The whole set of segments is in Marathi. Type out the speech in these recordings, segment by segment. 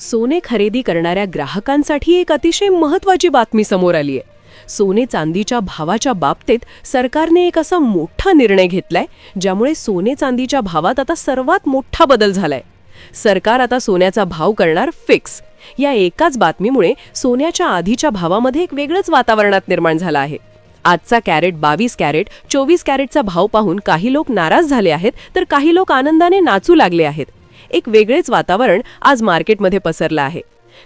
सोने खरेदी करणाऱ्या ग्राहकांसाठी एक अतिशय महत्वाची बातमी समोर आली आहे. सोने चांदीच्या भावाच्या बाबतीत सरकारने एक असा मोठा निर्णय घेतलाय ज्यामुळे सोने चांदीच्या भावात आता सर्वात मोठा बदल झालाय. सरकार आता सोन्याचा भाव करणार फिक्स. या एकाच बातमीमुळे सोन्याच्या आधीच्या भावामध्ये एक वेगळंच वातावरणात निर्माण झालं आहे. आजचा कॅरेट बावीस कॅरेट चोवीस कॅरेटचा भाव पाहून काही लोक नाराज झाले आहेत तर काही लोक आनंदाने नाचू लागले आहेत. एक वेगळेच वातावरण आज मार्केटमध्ये पसरलं आहे.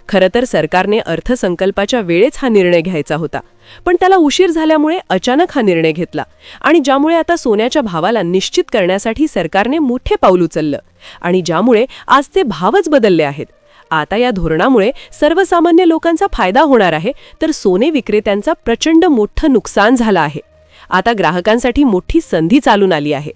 खरं तर सरकारने अर्थसंकल्पाच्या वेळेच हा निर्णय घ्यायचा होता. पण त्याला उशीर झाल्यामुळे अचानक हा निर्णय घेतला आणि ज्यामुळे आता सोन्याच्या भावाला निश्चित करण्यासाठी सरकारने मोठे पाऊल उचललं आणि ज्यामुळे आजचे भावच बदलले आहेत. आता या धोरणामुळे सर्वसामान्य लोकांचा फायदा होणार आहे तर सोने विक्रेत्यांचा प्रचंड मोठं नुकसान झालं आहे. आता ग्राहकांसाठी मोठी संधी चालून आली आहे.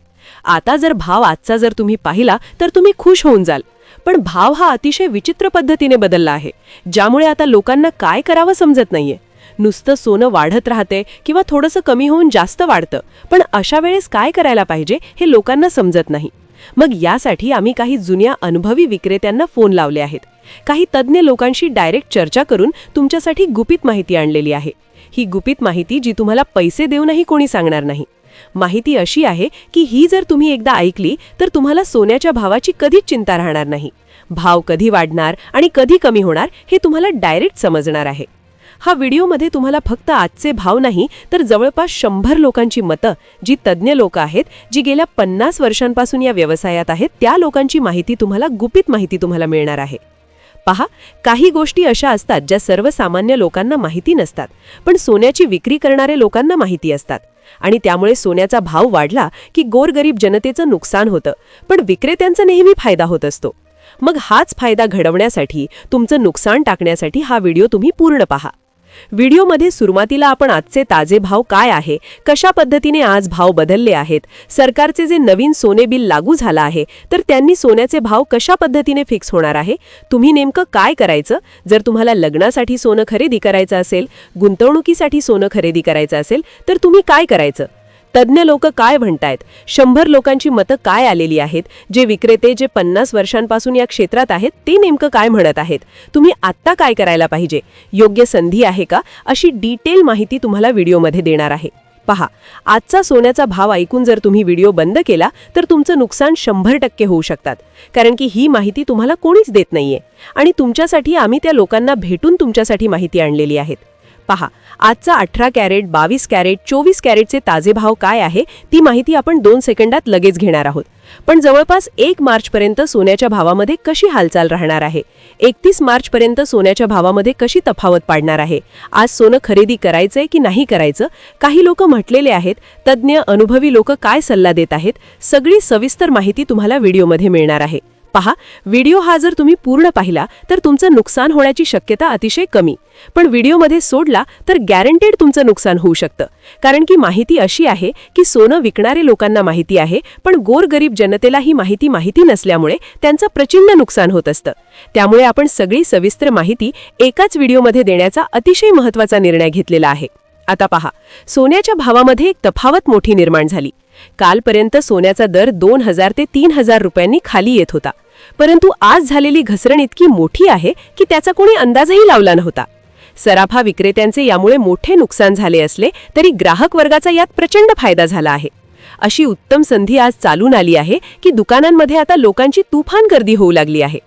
आता जर भाव आजचा जर तुम्ही पाहिला तर तुम्ही खुश होऊन जाल. पण भाव हा अतिशय विचित्र पद्धतीने बदलला आहे ज्यामुळे आता लोकांना काय करावं समजत नाहीये. नुसतं सोनं वाढत राहते किंवा थोडंसं कमी होऊन जास्त वाढतं पण अशा वेळेस काय करायला पाहिजे हे लोकांना समजत नाही. मग यासाठी आम्ही काही जुन्या अनुभवी विक्रेत्यांना फोन लावले आहेत. काही तज्ज्ञ लोकांशी डायरेक्ट चर्चा करून तुमच्यासाठी गुपित माहिती आणलेली आहे. ही गुपित माहिती जी तुम्हाला पैसे देऊनही कोणी सांगणार नाही. माहिती अशी आहे की ही जर तुम्ही एकदा ऐकली तर तुम्हाला सोन्याच्या भावाची कधीच चिंता राहणार नाही. भाव कधी वाढणार आणि कधी कमी होणार हे तुम्हाला डायरेक्ट समजणार आहे. हा व्हिडिओमध्ये तुम्हाला फक्त आजचे भाव नाही तर जवळपास शंभर लोकांची मतं जी तज्ज्ञ लोक आहेत जी गेल्या पन्नास वर्षांपासून या व्यवसायात आहेत त्या लोकांची माहिती तुम्हाला गुपित माहिती तुम्हाला मिळणार आहे. पहा काही गोष्टी अशा असतात ज्या सर्वसामान्य लोकांना माहिती नसतात पण सोन्याची विक्री करणारे लोकांना माहिती असतात. आणि त्यामुळे सोन्याचा भाव वाढला की गोरगरीब जनतेचं नुकसान होतं. पण विक्रेत्यांचा नेहमी फायदा होत असतो. मग हाच फायदा घडवण्यासाठी तुमचं नुकसान टाकण्यासाठी हा व्हिडिओ तुम्ही पूर्ण पहा. व्हिडिओमध्ये सुरुवातीला आपण आजचे ताजे भाव काय आहे कशा पद्धतीने आज भाव बदलले आहेत सरकारचे जे नवीन सोने बिल लागू झालं आहे तर त्यांनी सोन्याचे भाव कशा पद्धतीने फिक्स होणार आहे तुम्ही नेमकं काय करायचं? जर तुम्हाला लग्नासाठी सोनं खरेदी करायचं असेल गुंतवणुकीसाठी सोनं खरेदी करायचं असेल तर तुम्ही काय करायचं? तज्ज्ञ लोक काय म्हणतायत? शंभर लोकांची मतं काय आलेली आहेत? जे विक्रेते जे पन्नास वर्षांपासून या क्षेत्रात आहेत ते नेमकं काय म्हणत आहेत? तुम्ही आत्ता काय करायला पाहिजे? योग्य संधी आहे का? अशी डिटेल माहिती तुम्हाला व्हिडिओमध्ये देणार आहे. पहा आजचा सोन्याचा भाव ऐकून जर तुम्ही व्हिडिओ बंद केला तर तुमचं नुकसान शंभर टक्के होऊ शकतात. कारण की ही माहिती तुम्हाला कोणीच देत नाहीये. आणि तुमच्यासाठी आम्ही त्या लोकांना भेटून तुमच्यासाठी माहिती आणलेली आहेत. पहा आजचा अठरा कॅरेट बावीस कॅरेट चोवीस कॅरेटचे ताजे भाव काय आहे ती माहिती आपण दोन सेकंदात लगेच घेणार आहोत. पण जवळपास एक मार्चपर्यंत सोन्याच्या भावामध्ये कशी हालचाल राहणार आहे? एकतीस मार्चपर्यंत सोन्याच्या भावामध्ये कशी तफावत पाडणार आहे? आज सोनं खरेदी करायचंय की नाही करायचं? काही लोक म्हटलेले आहेत तज्ज्ञ अनुभवी लोक काय सल्ला देत आहेत? सगळी सविस्तर माहिती तुम्हाला व्हिडिओमध्ये मिळणार आहे. पहा व्हिडिओ हा जर तुम्ही पूर्ण पाहिला तर तुमचं नुकसान होण्याची शक्यता अतिशय कमी. पण व्हिडिओमध्ये सोडला तर गॅरंटेड तुमचं नुकसान होऊ शकतं. कारण की माहिती अशी आहे की सोनं विकणारे लोकांना माहिती आहे पण गोरगरीब जनतेला ही माहिती माहिती नसल्यामुळे त्यांचं प्रचंड नुकसान होत असतं. त्यामुळे आपण सगळी सविस्तर माहिती एकाच व्हिडिओमध्ये देण्याचा अतिशय महत्त्वाचा निर्णय घेतलेला आहे. आता पहा सोन्याच्या भावामध्ये एक तफावत मोठी निर्माण झाली. कालपर्यंत सोन्याचा दर दोन हजार ते तीन हजार रुपयांनी खाली येत होता. परंतु आज झालेली घसरण इतकी मोठी आहे की त्याचा कोणी अंदाजही लावला नव्हता. सराफा विक्रेत्यांचे यामुळे मोठे नुकसान झाले असले तरी ग्राहक वर्गाचा यात प्रचंड फायदा झाला आहे. अशी उत्तम संधी आज चालून आली आहे की दुकानांमध्ये आता लोकांची तुफान गर्दी होऊ लागली आहे.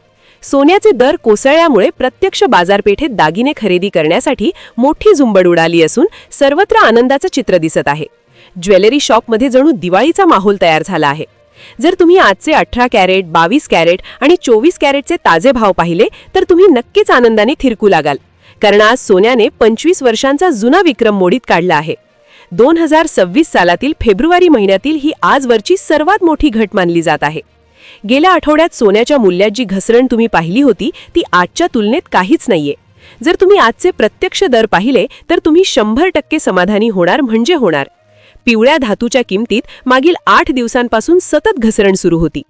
सोन्याचे दर कोसळल्यामुळे प्रत्यक्ष बाजारपेठेत दागिने खरेदी करण्यासाठी मोठी झुंबड उडाली असून सर्वत्र आनंदाचं चित्र दिसत आहे. ज्वेलरी शॉपमध्ये जणू दिवाळीचा माहोल तयार झाला आहे. जर तुम्ही आजचे अठरा कॅरेट बावीस कॅरेट आणि चोवीस कॅरेटचे ताजे भाव पाहिले तर तुम्ही नक्कीच आनंदाने थिरकू लागाल. कारण आज सोन्याने पंचवीस वर्षांचा जुना विक्रम मोडीत काढला आहे. दोन हजार सव्वीस सालातील फेब्रुवारी महिन्यातील ही आजवरची सर्वात मोठी घट मानली जात आहे. गेल्या आठवड्यात सोन्याच्या मूल्यात जी घसरण तुम्ही पाहिली होती ती आजच्या तुलनेत काहीच नाहीये. जर तुम्ही आजचे प्रत्यक्ष दर पाहिले तर तुम्ही शंभर टक्के समाधानी होणार म्हणजे होणार. पिवळ्या धातूच्या किमतीत मागील आठ दिवसांपासून सतत घसरण सुरू होती.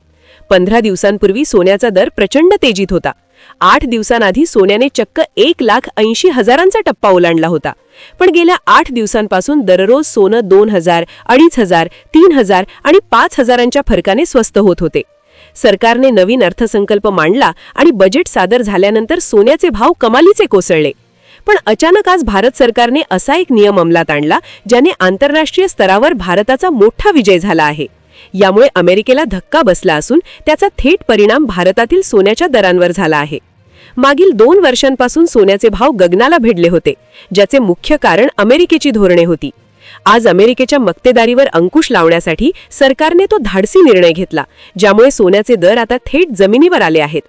पंधरा दिवसांपूर्वी सोन्याचा दर प्रचंड तेजीत होता. आठ दिवसांआधी सोन्याने चक्क एक लाख ऐंशी हजारांचा टप्पा ओलांडला होता. पण गेल्या आठ दिवसांपासून दररोज सोनं दोन हजार अडीच हजार तीन हजार आणि पाच हजारांच्या फरकाने स्वस्त होत होते. सरकारने नवीन अर्थसंकल्प मांडला आणि बजेट सादर झाल्यानंतर सोन्याचे भाव कमालीचे कोसळले. पण अचानक आज भारत सरकारने असा एक नियम अंमलात आणला ज्याने आंतरराष्ट्रीय स्तरावर भारताचा मोठा विजय झाला आहे. यामुळे अमेरिकेला धक्का बसला असून त्याचा थेट परिणाम भारतातील सोन्याच्या दरांवर झाला आहे. मागील दोन वर्षांपासून सोन्याचे भाव गगनाला भिडले होते ज्याचे मुख्य कारण अमेरिकेची धोरणे होती. आज अमेरिकेच्या मक्तेदारीवर अंकुश लावण्यासाठी सरकारने तो धाडसी निर्णय घेतला ज्यामुळे सोन्याचे दर आता थेट जमिनीवर आले आहेत.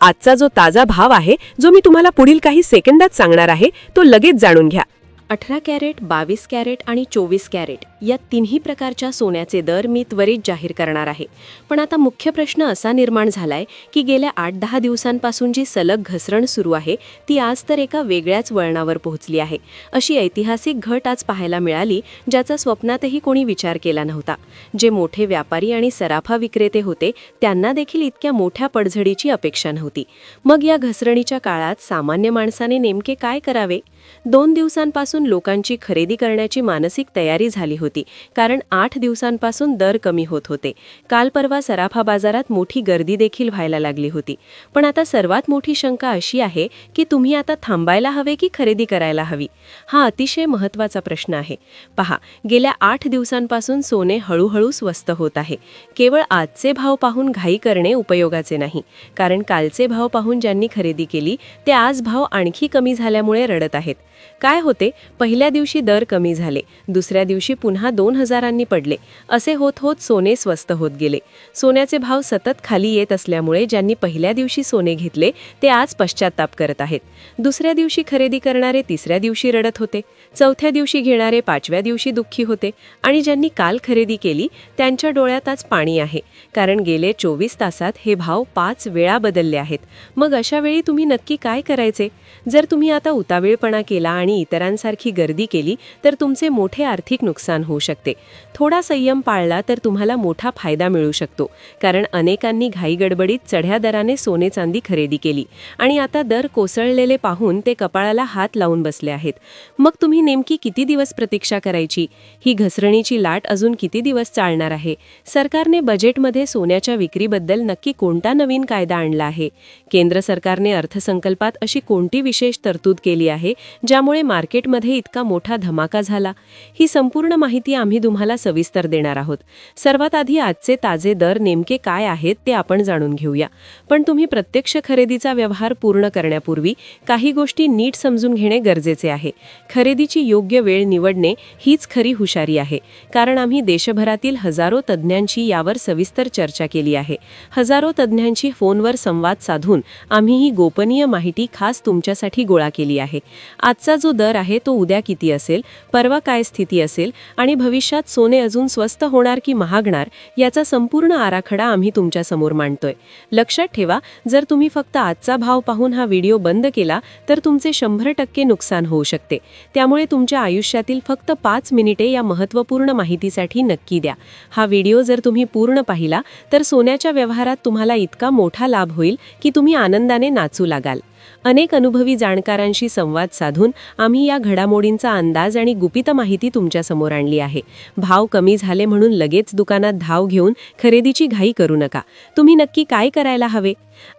आजचा जो ताजा भाव आहे जो मी तुम्हाला पुढील काही सेकंदात सांगणार आहे तो लगेच जाणून घ्या. अठरा कॅरेट बावीस कॅरेट आणि चोवीस कॅरेट या तिन्ही प्रकारच्या सोन्याचे दर मी त्वरित जाहीर करणार आहे. पण आता मुख्य प्रश्न असा निर्माण झालाय की गेल्या आठ दहा दिवसांपासून जी सलग घसरण सुरू आहे ती आज तर एका वेगळ्याच वळणावर पोहोचली आहे. अशी ऐतिहासिक घट आज पाहायला मिळाली ज्याचा स्वप्नातही कोणी विचार केला नव्हता. जे मोठे व्यापारी आणि सराफा विक्रेते होते त्यांना देखील इतक्या मोठ्या पडझडीची अपेक्षा नव्हती. मग या घसरणीच्या काळात सामान्य माणसाने नेमके काय करावे? दोन दिवसांपासून लोकांची खरेदी करण्याची मानसिक तयारी झाली होती कारण आठ दिवसांपासून दर कमी होत होते. काल परवा सराफा बाजारात मोठी गर्दी देखील व्हायला लागली होती. पण आता सर्वात मोठी शंका अशी आहे की तुम्ही आता थांबायला हवे की खरेदी करायला हवी? हा अतिशय महत्त्वाचा प्रश्न आहे. पहा गेल्या आठ दिवसांपासून सोने हळूहळू स्वस्त होत आहे. केवळ आजचे भाव पाहून घाई करणे उपयोगाचे नाही कारण कालचे भाव पाहून ज्यांनी खरेदी केली ते आज भाव आणखी कमी झाल्यामुळे रडत आहेत. काय होते? पहिल्या दिवशी दर कमी झाले. दुसऱ्या दिवशी पुन्हा दोन हजारांनी पडले. असे होत होत सोने स्वस्त होत गेले. सोन्याचे भाव सतत खाली येत असल्यामुळे ज्यांनी पहिल्या दिवशी सोने घेतले ते आज पश्चाताप करत आहेत. दुसऱ्या दिवशी खरेदी करणारे तिसऱ्या दिवशी रडत होते. चौथ्या दिवशी घेणारे पाचव्या दिवशी दुःखी होते. आणि ज्यांनी काल खरेदी केली त्यांच्या डोळ्यात आज पाणी आहे. कारण गेले चोवीस तासात हे भाव पाच वेळा बदलले आहेत. मग अशा वेळी तुम्ही नक्की काय करायचे? जर तुम्ही आता उतावीळपणा केला आणि इतरांसारखी गर्दी केली तर तुमचे मोठे आर्थिक नुकसान होऊ शकते. थोडा संयम पाळला तर तुम्हाला मोठा फायदा मिळू शकतो. कारण अनेकांनी घाईगडबडीत चढ्या दराने सोने चांदी खरेदी केली आणि आता दर कोसळलेले पाहून ते कपाळाला हात लावून बसले आहेत. मग तुम्ही नेमकी किती दिवस प्रतीक्षा करायची? ही घसरणीची लाट अजून किती दिवस चालणार आहे? सरकारने बजेटमध्ये सोन्याच्या विक्रीबद्दल नक्की कोणता नवीन कायदा आणला आहे? केंद्र सरकारने अर्थसंकल्पात अशी कोणती विशेष तरतूद केली आहे? ज्यामुळे मार्केटमध्ये इतका मोठा धमाका झाला. ही संपूर्ण माहिती आम्ही तुम्हाला सविस्तर देणार आहोत. सर्वात आधी आजचे ताजे दर नेमके काय आहेत ते आपण जाणून घेऊया. पण तुम्ही प्रत्यक्ष खरेदीचा व्यवहार पूर्ण करण्यापूर्वी काही गोष्टी नीट समजून घेणे गरजेचे आहे. खरेदीची योग्य वेळ निवडणे हीच खरी हुशारी आहे. कारण आम्ही देशभरातील हजारो तज्ज्ञांची यावर सविस्तर चर्चा केली आहे. हजारो तज्ज्ञांशी फोनवर संवाद साधून आम्ही ही गोपनीय माहिती खास तुमच्यासाठी गोळा केली आहे. आजचा जो दर आहे तो उद्या किती असेल? परवा काय स्थिती असेल? आणि भविष्यात सोने अजून स्वस्त होणार की महागणार? याचा संपूर्ण आराखडा आम्ही तुमच्यासमोर मांडतोय. लक्षात ठेवा जर तुम्ही फक्त आजचा भाव पाहून हा व्हिडिओ बंद केला तर तुमचे शंभर टक्के नुकसान होऊ शकते. त्यामुळे तुमच्या आयुष्यातील फक्त पाच मिनिटे या महत्त्वपूर्ण माहितीसाठी नक्की द्या. हा व्हिडिओ जर तुम्ही पूर्ण पाहिला तर सोन्याच्या व्यवहारात तुम्हाला इतका मोठा लाभ होईल की तुम्ही आनंदाने नाचू लागाल. अनेक अनुभवी जाणकारांशी संवाद साधा. साधून आम्ही या घडामोडींचा अंदाज आणि गुपित माहिती तुमच्यासमोर आणली आहे. भाव कमी झाले म्हणून लगेच दुकानात धाव घेऊन खरेदीची घाई करू नका. तुम्ही नक्की काय करायला हवे?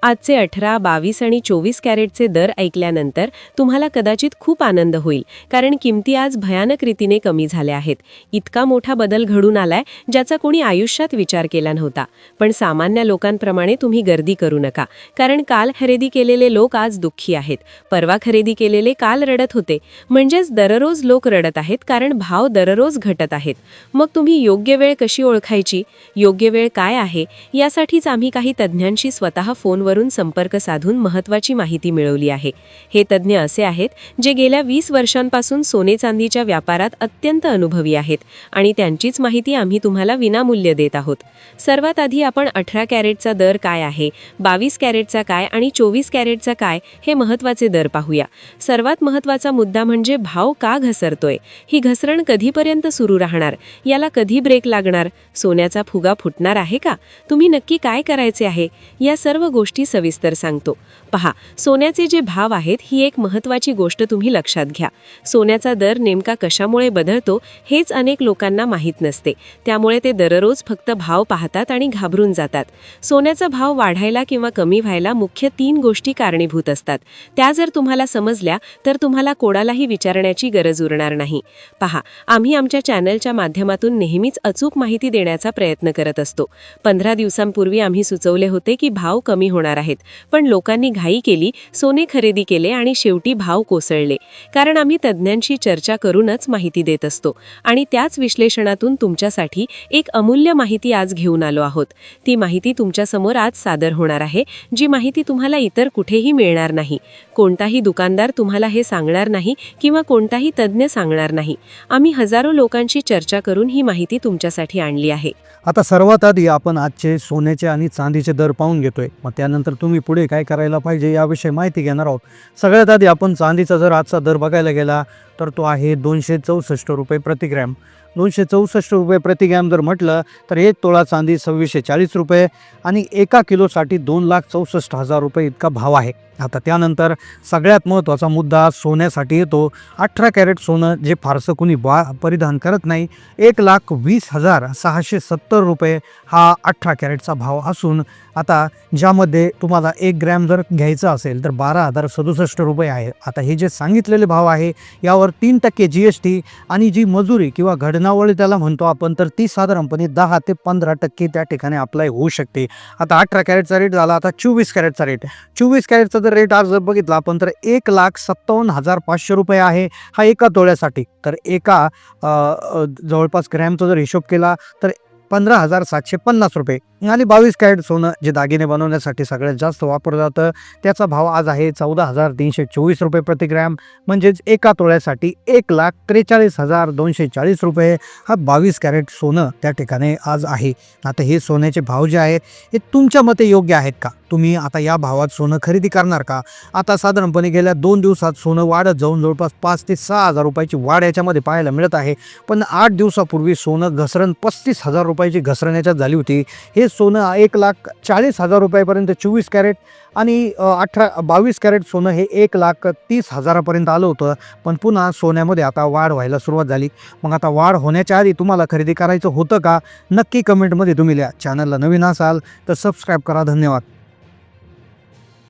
आजचे अठरा बावीस आणि चोवीस कॅरेटचे दर ऐकल्यानंतर तुम्हाला कदाचित खूप आनंद होईल कारण किमती आज भयानक रीतीने कमी झाल्या आहेत. इतका मोठा बदल घडून आलाय ज्याचा कोणी आयुष्यात विचार केला नव्हता. पण सामान्य लोकांप्रमाणे तुम्ही गर्दी करू नका कारण काल खरेदी केलेले लोक आज दुःखी आहेत. परवा खरेदी केलेले काल रडत होते. म्हणजेच दररोज लोक रडत आहेत कारण भाव दररोज घटत आहेत. मग तुम्ही योग्य वेळ कशी ओळखायची? योग्य वेळ काय आहे? यासाठीच आम्ही काही तज्ज्ञांशी स्वतः फोनवरून संपर्क साधून महत्त्वाची माहिती मिळवली आहे. हे तज्ज्ञ असे आहेत जे गेल्या वीस वर्षांपासून सोने चांदीच्या व्यापारात अत्यंत अनुभवी आहेत आणि त्यांचीच माहिती आम्ही तुम्हाला विनामूल्य देत आहोत. सर्वात आधी आपण अठरा कॅरेटचा दर काय आहे बावीस कॅरेटचा काय आणि चोवीस कॅरेटचा काय हे महत्त्वाचे दर पाहूया. सर्वात महत्त्वाचा मुद्दा म्हणजे भाव का घसरतोय? ही घसरण कधीपर्यंत सुरू राहणार? याला कधी ब्रेक लागणार? सोन्याचा फुगा फुटणार आहे का? तुम्ही नक्की काय करायचे आहे? या सर्व गोष्टी सविस्तर सांगतो. पहा सोन्याचे जे भाव आहेत ही एक महत्त्वाची गोष्ट तुम्ही लक्षात घ्या. सोन्याचा दर नेमका कशामुळे बदलतो हेच अनेक लोकांना माहीत नसते. त्यामुळे ते दररोज फक्त भाव पाहतात आणि घाबरून जातात. सोन्याचा भाव वाढायला किंवा कमी व्हायला मुख्य तीन गोष्टी कारणीभूत असतात. त्या जर तुम्हाला समजल्या तर तुम्हाला कोणालाही विचारण्याची गरज उरणार नाही. पहा आम्ही आमच्या चॅनलच्या माध्यमातून नेहमीच अचूक माहिती देण्याचा प्रयत्न करत असतो. पंधरा दिवसांपूर्वी आम्ही सुचवले होते की भाव कमी होणार आहेत पण लोकांनी घाई केली सोने खरेदी केले आणि शेवटी भाव कोसळले. कारण आम्ही तज्ज्ञांशी चर्चा करूनच माहिती देत असतो. आणि त्याच विश्लेषणातून तुमच्यासाठी एक अमूल्य माहिती आज घेऊन आलो आहोत. ती माहिती तुमच्यासमोर आज सादर होणार आहे जी माहिती तुम्हाला इतर कुठेही मिळणार नाही. कोणताही दुकानदार तुम्हाला हे सांगणार नाही किंवा कोणताही तज्ज्ञ सांगणार नाही. आम्ही हजारो लोकांशी चर्चा करून ही माहिती तुमच्यासाठी आणली आहे. आता सर्वात आधी आपण आजचे सोन्याचे आणि चांदीचे दर पाहून घेतोय. मग त्यानंतर तुम्ही पुढे काय करायला पाहिजे याविषयी माहिती घेणार आहोत. सगळ्यात आधी आपण चांदीचा जर आजचा दर बघायला गेला तर तो आहे दोनशे चौसष्ट रुपये प्रतिग्रॅम दोनशे चौसष्ट रुपये प्रति ग्रॅम जर म्हटलं तर एक तोळा चांदी सव्वीसशे चाळीस रुपये आणि एका किलोसाठी दोन लाख चौसष्ट हजार रुपये इतका भाव आहे. आता त्यानंतर सगळ्यात महत्त्वाचा मुद्दा सोन्यासाठी येतो. अठरा कॅरेट सोनं जे फारसं कुणी बा परिधान करत नाही एक लाख वीस हजार सहाशे सत्तर रुपये हा अठरा कॅरेटचा भाव असून आता ज्यामध्ये तुम्हाला एक ग्रॅम जर घ्यायचं असेल तर बारा हजार सदुसष्ट रुपये आहे. आता हे जे सांगितलेले भाव आहे यावर तीन टक्के जी एस टी आणि जी मजुरी किंवा घडणावळी त्याला म्हणतो आपण तर ती साधारणपणे दहा ते पंधरा टक्के त्या ठिकाणी अप्लाय होऊ शकते. आता अठरा कॅरेटचा रेट झाला आता चोवीस कॅरेटचा रेट चोवीस कॅरेटचा जर रेट आज जर बघितला आपण तर एक लाख सत्तावन्न हजार पाचशे रुपये आहे हा एका तोळ्यासाठी. तर एका जवळपास ग्रॅमचा जर हिशोब केला तर पंधरा हजार सातशे पन्नास रुपये. आणि बावीस कॅरेट सोनं जे दागिने बनवण्यासाठी सगळ्यात जास्त वापरलं जातं. त्याचा भाव आज आहे चौदा हजार तीनशे चोवीस रुपये प्रतिग्रॅम म्हणजेच एका तोळ्यासाठी एक लाख त्रेचाळीस हजार दोनशे चाळीस रुपये हा बावीस कॅरेट सोनं त्या ठिकाणी आज आहे. आता हे सोन्याचे भाव जे आहेत हे तुमच्या मते योग्य आहेत का? तुम्ही आता या भावात सोनं खरेदी करणार का? आता साधारणपणे गेल्या दोन दिवसात सोनं वाढत जाऊन जवळपास पाच ते सहा हजार रुपयाची वाढ याच्यामध्ये पाहायला मिळत आहे. पण आठ दिवसापूर्वी सोनं घसरण पस्तीस हजार रुपयाची घसरण याच्यात झाली होती. हे सोनं एक लाख चाळीस हजार रुपयापर्यंत चोवीस कॅरेट आणि अठरा बावीस कॅरेट सोनं हे एक लाख तीस हजारापर्यंत आलं होतं. पण पुन्हा सोन्यामध्ये आता वाढ व्हायला सुरुवात झाली. मग आता वाढ होण्याच्या आधी तुम्हाला खरेदी करायचं होतं का? नक्की कमेंटमध्ये तुम्ही लिहा. चॅनलला नवीन असाल तर सबस्क्राईब करा. धन्यवाद.